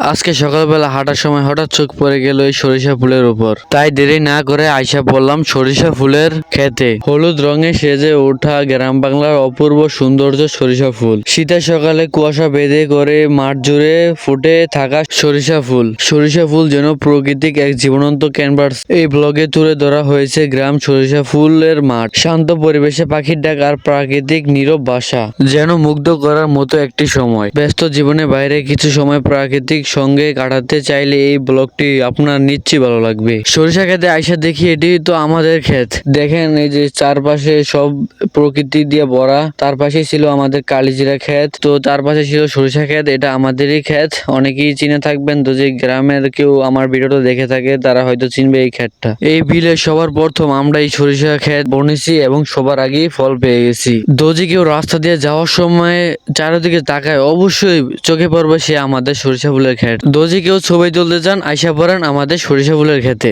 আজকে সকালবেলা হাঁটার সময় হঠাৎ চোখ পড়ে গেল এই সরিষা ফুলের উপর। তাই দেরি না করে আইসা পড়লাম সরিষা ফুলের খেতে হলুদ রঙে সেজে ওঠা গ্রাম বাংলার অপূর্ব সৌন্দর্য সরিষা ফুল। শীতের সকালে কুয়াশা বেঁধে করে মাঠ জুড়ে ফুটে থাকা সরিষা ফুল। সরিষা ফুল যেন প্রকৃতিক এক জীবনন্ত ক্যানভাস এই ব্লগে তুলে ধরা হয়েছে গ্রাম সরিষা ফুলের মাঠ। শান্ত পরিবেশে পাখির ডাক আর প্রাকৃতিক নীরব বাসা। যেন মুগ্ধ করার মতো একটি সময়। ব্যস্ত জীবনে বাইরে কিছু সময় প্রাকৃতিক সঙ্গে কাটাতে চাইলে এই ব্লগটি আপনার নিশ্চয়ই ভালো লাগবে। সরিষা খেতে আইসা দেখি এটি তো আমাদের ক্ষেত। দেখেন এই যে চারপাশে সব প্রকৃতি দিয়ে ভরা, তার পাশে ছিল আমাদের কালিজিরা ক্ষেত। তো তার পাশে ছিল সরিষা ক্ষেত, এটা আমাদেরই ক্ষেত। অনেকেই চিনে থাকবেন, তো যে গ্রামের কেউ আমার ভিডিওটা দেখে থাকে, তারা হয়তো চিনবে এই ক্ষেতটা। এই বিলে সবার প্রথম আমরা এই সরিষা ক্ষেত বনেছি এবং সবার আগেই ফল পেয়ে গেছি। দোজি কেউ রাস্তা দিয়ে যাওয়ার সময় চারিদিকে তাকায়, অবশ্যই চোখে পড়বে সে আমাদের সরিষা ফুলের ক্ষেত। দোজি কেউ ছবি তুলতে চান আইসা পড়েন আমাদের সরিষা ফুলের ক্ষেতে।